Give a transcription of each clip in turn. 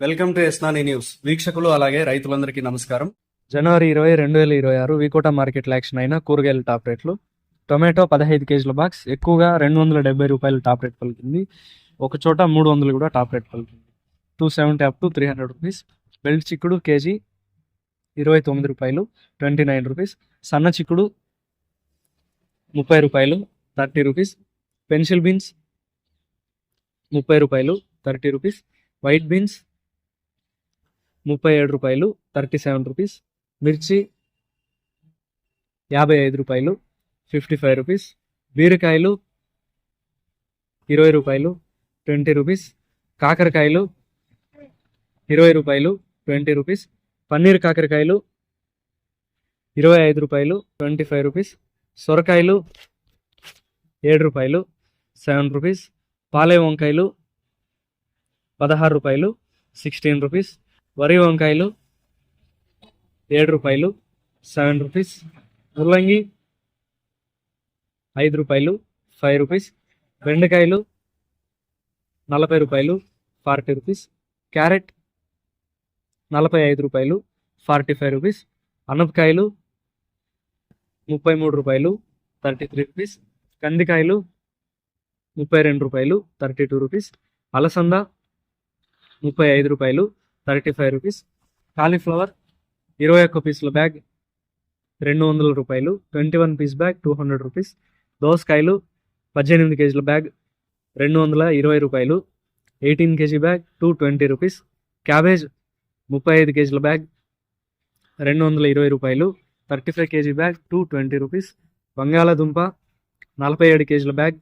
Welcome to ఎస్నాని news. వీక్షకులు అలాగే రైతులందరికీ నమస్కారం. జనవరి ఇరవై రెండు వేల ఇరవై ఆరు వికోట మార్కెట్లో యాక్షన్ అయిన కూరగాయల టాప్ రేట్లు. టొమాటో పదహైదు కేజీల బాక్స్ ఎక్కువగా రెండు వందల డెబ్బై రూపాయలు టాప్ రేట్ పలికింది. ఒక చోట మూడు వందలు కూడా టాప్ రేట్ పలికింది. Two seventy up to three hundred rupees. Belt చిక్కుడు కేజీ ఇరవై తొమ్మిది రూపాయలు ట్వంటీ నైన్ రూపీస్. సన్న చిక్కుడు ముప్పై రూపాయలు థర్టీ రూపీస్. పెన్సిల్ బీన్స్ ముప్పై రూపాయలు థర్టీ రూపీస్. వైట్ బీన్స్ ముప్పై ఏడు రూపాయలు థర్టీ సెవెన్ రూపీస్. మిర్చి యాభై ఐదు రూపాయలు ఫిఫ్టీ ఫైవ్ రూపీస్. బీరకాయలు ఇరవై రూపాయలు ట్వంటీ రూపీస్. కాకరకాయలు ఇరవై రూపాయలు ట్వంటీ రూపీస్. పన్నీర్ కాకరకాయలు ఇరవై ఐదు రూపాయలు ట్వంటీ ఫైవ్ రూపీస్. సొరకాయలు ఏడు రూపాయలు సెవెన్ రూపీస్. పాలే వంకాయలు పదహారు రూపాయలు సిక్స్టీన్ రూపీస్. వరి వంకాయలు ఏడు రూపాయలు సెవెన్ రూపీస్ ముల్లంగి ఐదు రూపాయలు ఫైవ్ రూపీస్ బెండకాయలు నలభై రూపాయలు ఫార్టీ రూపీస్ క్యారెట్ నలభై ఐదు రూపాయలు ఫార్టీ ఫైవ్ రూపీస్ అనపకాయలు ముప్పై మూడు రూపాయలు థర్టీ త్రీ రూపీస్ కందికాయలు ముప్పై రెండు రూపాయలు థర్టీ టూ రూపీస్ అలసంద ముప్పై ఐదు రూపాయలు థర్టీ ఫైవ్ రూపీస్. కాలీఫ్లవర్ ఇరవై ఒక్క పీసుల బ్యాగ్ రెండు వందల రూపాయలు. Twenty one piece bag two hundred rupees. దోసకాయలు పద్దెనిమిది కేజీల బ్యాగ్ రెండు వందల ఇరవై రూపాయలు. Eighteen kg bag two twenty rupees. Cabbage ముప్పై ఐదు కేజీల బ్యాగ్ రెండు వందల ఇరవై రూపాయలు. Thirty five kg bag two twenty rupees. బంగాళాదుంప నలభై ఏడు కేజీల బ్యాగ్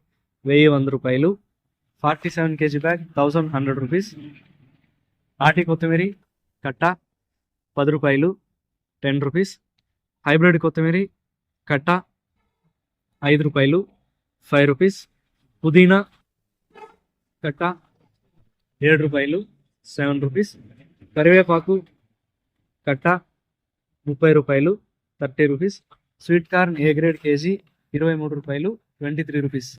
వెయ్యి వంద రూపాయలు. Forty seven kg bag thousand hundred rupees. నాటి కొత్తిమీర కట్ట పది రూపాయలు టెన్ రూపీస్. హైబ్రిడ్ కొత్తిమీర కట్ట ఐదు రూపాయలు ఫైవ్ రూపీస్. పుదీనా కట్ట ఏడు రూపాయలు సెవెన్ రూపీస్. కరివేపాకు కట్ట ముప్పై రూపాయలు thirty rupees. Sweet corn A grade kg? ఇరవై మూడు రూపాయలు ట్వంటీ త్రీ రూపీస్.